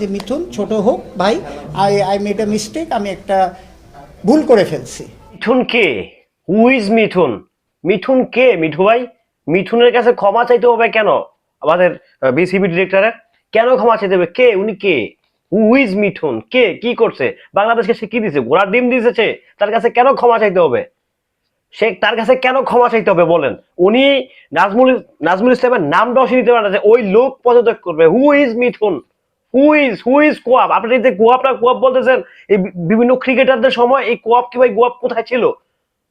যে মিথুন ছোট হোক, ভাই I I made a mistake আমি একটা ভুল করে ফেলছি। মিঠুন কে? Who is Mithun? মিঠুন কে? মিঠু ভাই, মিঠুনের কাছে ক্ষমা চাইতে হবে কেন? আমাদের বিসিবি ডিরেক্টরের কেন ক্ষমা চাইতে হবে? কে? উনি কে? Who is Mithun? কে? কি করছে? বাংলাদেশকে সে কি দিছে? ঘোড়ার ডিম দিয়েছে? তার কাছে কেন ক্ষমা চাইতে হবে? সে তার কাছে কেন ক্ষমা চাইতে হবে বলেন? উনি নাজমুল নাজমুল ইসলামের নামটাও সে নিতে পারে যে ওই লোক পদত্যাগ করবে। Who is Mithun? Who is who is কোয়াব আপনি যে গোয়াপটা কোয়াব বলতেছেন, এই বিভিন্ন ক্রিকেটারদের সময় এই কোয়াব কি ভাই গোয়াব কোথায় ছিল?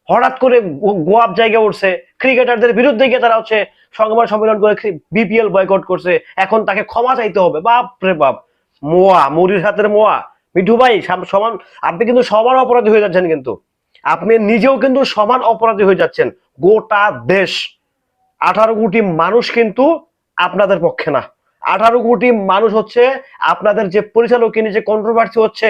হঠাৎ করে গো- গোয়াব জায়গায় উঠছে ক্রিকেটারদের বিরুদ্ধে গিয়ে তারা হচ্ছে সংবাদ সম্মেলন করে বিপিএল বয়কট করছে, এখন তাকে ক্ষমা চাইতে হবে। বাপ রে বাপ। মোয়া, মুড়ির হাতের মোয়া। মিঠু ভাই, সাম- সমান আপনি কিন্তু সমান অপরাধী হয়ে যাচ্ছেন কিন্তু। আপনি নিজেও কিন্তু সমান অপরাধী হয়ে যাচ্ছেন। গোটা দেশ। আঠারো কোটি মানুষ কিন্তু আপনাদের পক্ষে না। আঠারো কোটি মানুষ হচ্ছে আপনাদের যে পরিচালক নিয়ে যে কন্ট্রোভার্সি হচ্ছে,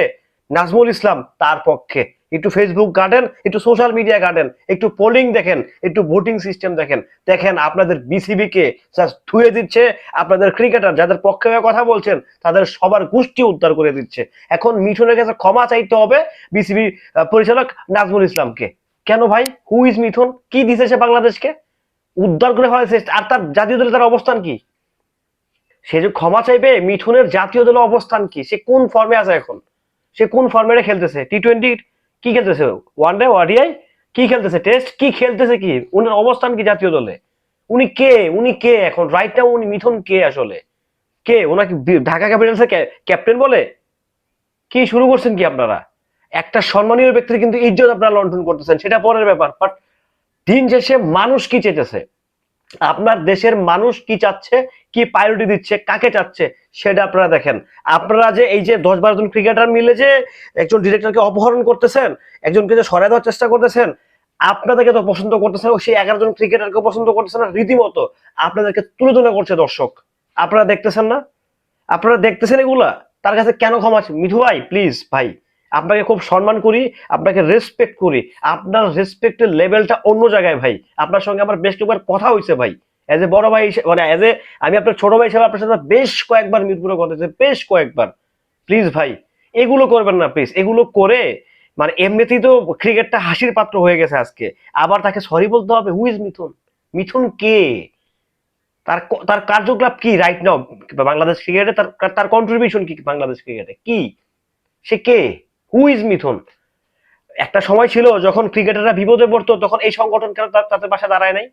নাজমুল ইসলাম তার পক্ষে। একটু ফেসবুক গার্ডেন একটু সোশ্যাল মিডিয়া গার্ডেন একটু পোলিং দেখেন, একটু ভোটিং সিস্টেম দেখেন। দেখেন আপনাদের বিসিবি কে জাস্ট ধুয়ে দিচ্ছে, আপনাদের ক্রিকেটার যাদের পক্ষে কথা বলছেন, তাদের সবার গোষ্ঠী উদ্ধার করে দিচ্ছে। এখন মিঠুনের কাছে ক্ষমা চাইতে হবে বিসিবি পরিচালক নাজমুল ইসলামকে। কেন ভাই? Who is Mithun? কি সে বাংলাদেশকে? উদ্ধার করে হয়েছে আর তার জাতীয় দলে তার অবস্থান কি? সে যে ক্ষমা চাইবে, মিঠুনের জাতীয় দলের অবস্থান কি? সে কোন ফর্মে আছে এখন? সে কোন ফর্মেটে খেলতেছে? টি টোয়েন্টি কি খেলতেছে? ওয়ান ডে ওয়াডিআই কি খেলতেছে? টেস্ট কি খেলতেছে কি? উনার অবস্থান কি জাতীয় দলে? উনি কে? উনি কে এখন? রাইট নাও উনি মিঠুন কে আসলে? কে? ওনাকে ঢাকা ক্যাপিটালসের ক্যাপ্টেন বলে? কি শুরু করছেন কি আপনারা? একটা সম্মানীয় ব্যক্তির কিন্তু ইজ্জত আপনারা লন্ঠন করতেছেন, সেটা পরের ব্যাপার বাট দিন শেষে মানুষ কি চেয়েছে আপনার দেশের মানুষ কি চাচ্ছে, কি প্রায়োরিটি দিচ্ছে, কাকে চাচ্ছে, সেটা আপনারা দেখেন। আপনারা যে এই যে দশ বারো জন ক্রিকেটার মিলে যে একজন ডিরেক্টরকে অপহরণ করতেছেন, একজনকে যে সরাই দেওয়ার চেষ্টা করতেছেন, আপনাদেরকে তো পছন্দ করতেছেন সেই এগারো জন ক্রিকেটারকে পছন্দ করতেছেন না, রীতিমতো আপনাদেরকে তুলে তুলে করছে দর্শক। আপনারা দেখতেছেন না? আপনারা দেখতেছেন এগুলা? তার কাছে কেন ক্ষমা মিঠু ভাই প্লিজ ভাই। আপনাকে খুব সম্মান করি, আপনাকে রেসপেক্ট করি। আপনার রেসপেক্টের লেভেলটা অন্য জায়গায় ভাই। আপনার সঙ্গে আমার বেশ কয়েকবার কথা হয়েছে ভাই। এজ এ বড় ভাই মানে এজ এ আমি আপনার ছোট ভাই হিসেবে আপনার সাথে বেশ কয়েকবার মিরপুরে কথা হয়েছে, বেশ কয়েকবার। প্লিজ ভাই, এগুলো করবেন না প্লিজ এগুলো করে মানে এমনিতেই তো ক্রিকেটটা হাসির পাত্র হয়ে গেছে আজকে। আবার তাকে সরি বলতে হবে হু ইজ মিথুন? মিথুন কে? তার তার কার্যকলাপ কি রাইট নাও বাংলাদেশ ক্রিকেটে তার তার কন্ট্রিবিউশন কি বাংলাদেশ ক্রিকেটে কি? সে কে? হু ইজ মিথুন একটা সময় ছিল যখন ক্রিকেটাররা বিপদে পড়তো, তখন এই সংগঠন কেন তাদের পাশে দাঁড়ায় নাই?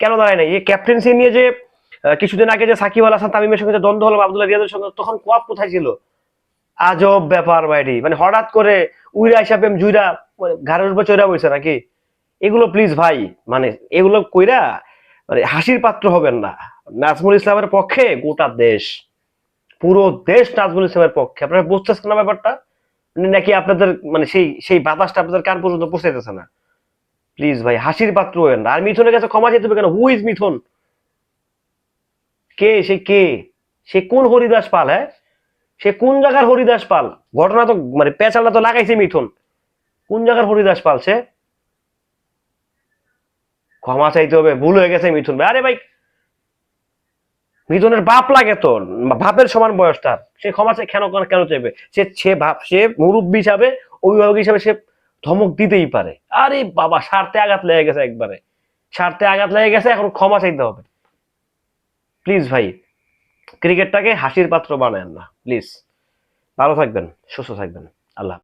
কেন দাঁড়ায় নাই? এই ক্যাপ্টেন্সি নিয়ে যে কিছুদিন আগে যে সাকিব আল হাসান, তামিমের সঙ্গে দ্বন্দ্ব হলো আব্দুল্লাহ রিয়াদের সঙ্গে, তখন কোয়াপ কোথায় ছিল? আজব ব্যাপার বাইরি মানে হঠাৎ করে উইরা হিসাবে জুইরা মানে ঘাড়ের উপর চৈরা বইছে নাকি? এগুলো প্লিজ ভাই মানে এগুলো কইরা মানে হাসির পাত্র হবেন না। নাজমুল ইসলামের পক্ষে গোটা দেশ, পুরো দেশ নাজমুল ইসলামের পক্ষে। আপনারা বুঝতেছেন না ব্যাপারটা? নাকি আপনাদের মানে সেই সেই বাতাসটা আপনাদের কান পর্যন্ত পৌঁছাইতেছে না? প্লিজ ভাই, হাসির পাত্র হবেন না। আর মিথুনের কাছে ক্ষমা যেতে হবে কেন? হু ইজ মিথুন কে? সে কে? সে কোন হরিদাস পাল হ্যাঁ? সে কোন জায়গার হরিদাস পাল? ঘটনা তো মানে পেঁচালটা তো লাগাইছে মিথুন কোন জায়গার হরিদাস পাল সে? ক্ষমা চাইতে হবে, ভুল হয়ে গেছে মিথুন ভাই। আরে ভাই মিথুনের বাপ লাগে তো বাপের সমান বয়স তার। সে ক্ষমা চাই কেন কেন চাইবে? সে সে ভাব সে মুরব্বী হিসাবে, অভিভাবক হিসাবে সে ধমক দিতেই পারে। আরে বাবা, স্বার্থে আঘাত লেগে গেছে একবারে। স্বার্থে আঘাত লেগে গেছে, এখন ক্ষমা চাইতে হবে। প্লিজ ভাই, ক্রিকেটটাকে হাসির পাত্র বানায়েন না। প্লিজ ভালো থাকবেন, সুস্থ থাকবেন। আল্লাহ।